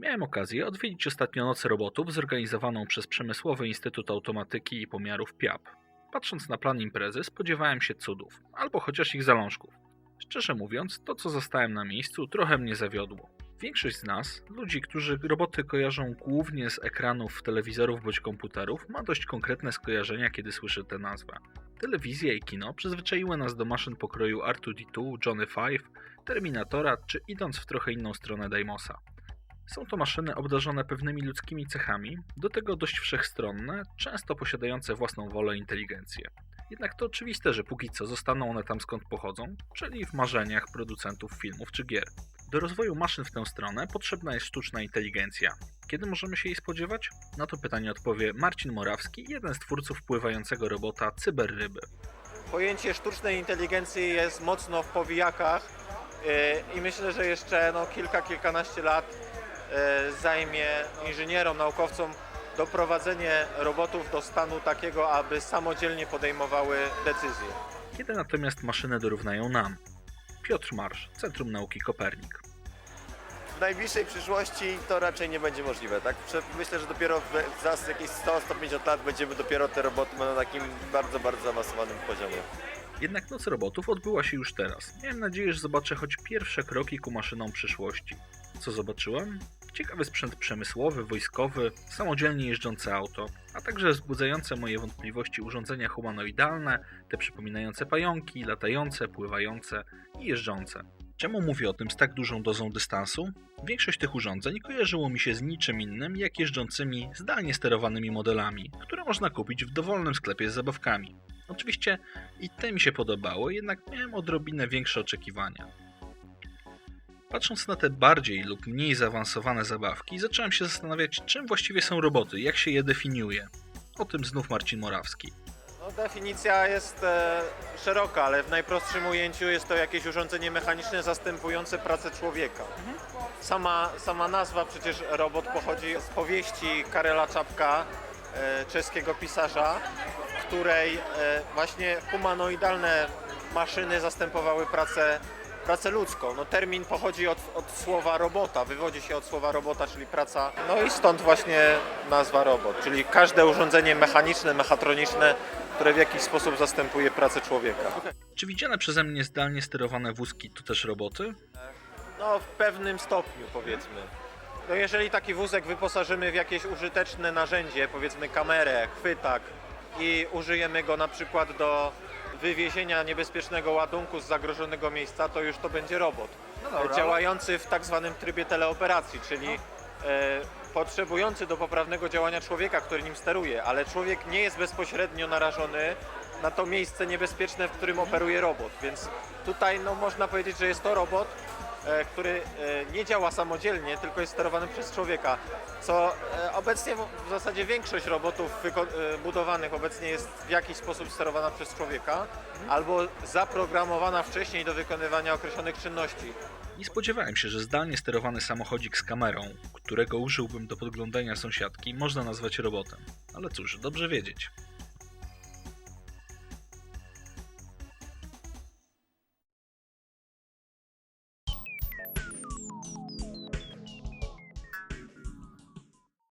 Miałem okazję odwiedzić ostatnio Noc Robotów zorganizowaną przez Przemysłowy Instytut Automatyki i Pomiarów PIAP. Patrząc na plan imprezy spodziewałem się cudów, albo chociaż ich zalążków. Szczerze mówiąc, to co zostałem na miejscu trochę mnie zawiodło. Większość z nas, ludzi, którzy roboty kojarzą głównie z ekranów telewizorów bądź komputerów, ma dość konkretne skojarzenia, kiedy słyszy tę nazwę. Telewizja i kino przyzwyczaiły nas do maszyn pokroju R2D2, Johnny Five, Terminatora czy idąc w trochę inną stronę Daimosa. Są to maszyny obdarzone pewnymi ludzkimi cechami, do tego dość wszechstronne, często posiadające własną wolę i inteligencję. Jednak to oczywiste, że póki co zostaną one tam skąd pochodzą, czyli w marzeniach producentów filmów czy gier. Do rozwoju maszyn w tę stronę potrzebna jest sztuczna inteligencja. Kiedy możemy się jej spodziewać? Na to pytanie odpowie Marcin Morawski, jeden z twórców pływającego robota Cyberryby. Pojęcie sztucznej inteligencji jest mocno w powijakach yy, i myślę, że jeszcze no, kilka, kilkanaście lat zajmie inżynierom, naukowcom doprowadzenie robotów do stanu takiego, aby samodzielnie podejmowały decyzje. Kiedy natomiast maszyny dorównają nam? Piotr Marsz, Centrum Nauki Kopernik. W najbliższej przyszłości to raczej nie będzie możliwe, tak? Myślę, że dopiero w- za jakieś 100-150 lat będziemy dopiero te roboty na takim bardzo, bardzo zaawansowanym poziomie. Jednak Noc Robotów odbyła się już teraz. Miałem nadzieję, że zobaczę choć pierwsze kroki ku maszynom przyszłości. Co zobaczyłem? Ciekawy sprzęt przemysłowy, wojskowy, samodzielnie jeżdżące auto, a także wzbudzające moje wątpliwości urządzenia humanoidalne, te przypominające pająki, latające, pływające i jeżdżące. Czemu mówię o tym z tak dużą dozą dystansu? Większość tych urządzeń kojarzyło mi się z niczym innym jak jeżdżącymi, zdalnie sterowanymi modelami, które można kupić w dowolnym sklepie z zabawkami. Oczywiście i te mi się podobało, jednak miałem odrobinę większe oczekiwania. Patrząc na te bardziej lub mniej zaawansowane zabawki, zacząłem się zastanawiać, czym właściwie są roboty, jak się je definiuje. O tym znów Marcin Morawski. No, definicja jest e, szeroka, ale w najprostszym ujęciu jest to jakieś urządzenie mechaniczne zastępujące pracę człowieka. Sama, sama nazwa przecież robot pochodzi z powieści Karela Czapka, e, czeskiego pisarza, w której e, właśnie humanoidalne maszyny zastępowały pracę, pracę ludzką. No, termin pochodzi od, od słowa robota, wywodzi się od słowa robota, czyli praca. No i stąd właśnie nazwa robot, czyli każde urządzenie mechaniczne, mechatroniczne, które w jakiś sposób zastępuje pracę człowieka. Czy widziane przeze mnie zdalnie sterowane wózki to też roboty? No, w pewnym stopniu powiedzmy. No, jeżeli taki wózek wyposażymy w jakieś użyteczne narzędzie, powiedzmy kamerę, chwytak i użyjemy go na przykład do wywiezienia niebezpiecznego ładunku z zagrożonego miejsca, to już to będzie robot. Działający w tak zwanym trybie teleoperacji, czyli e, potrzebujący do poprawnego działania człowieka, który nim steruje, ale człowiek nie jest bezpośrednio narażony na to miejsce niebezpieczne, w którym operuje robot. Więc tutaj no, można powiedzieć, że jest to robot, który e, nie działa samodzielnie, tylko jest sterowany przez człowieka. Co e, obecnie w zasadzie większość robotów e, budowanych obecnie jest w jakiś sposób sterowana przez człowieka albo zaprogramowana wcześniej do wykonywania określonych czynności. Nie spodziewałem się, że zdalnie sterowany samochodzik z kamerą, którego użyłbym do podglądania sąsiadki, można nazwać robotem. Ale cóż, dobrze wiedzieć.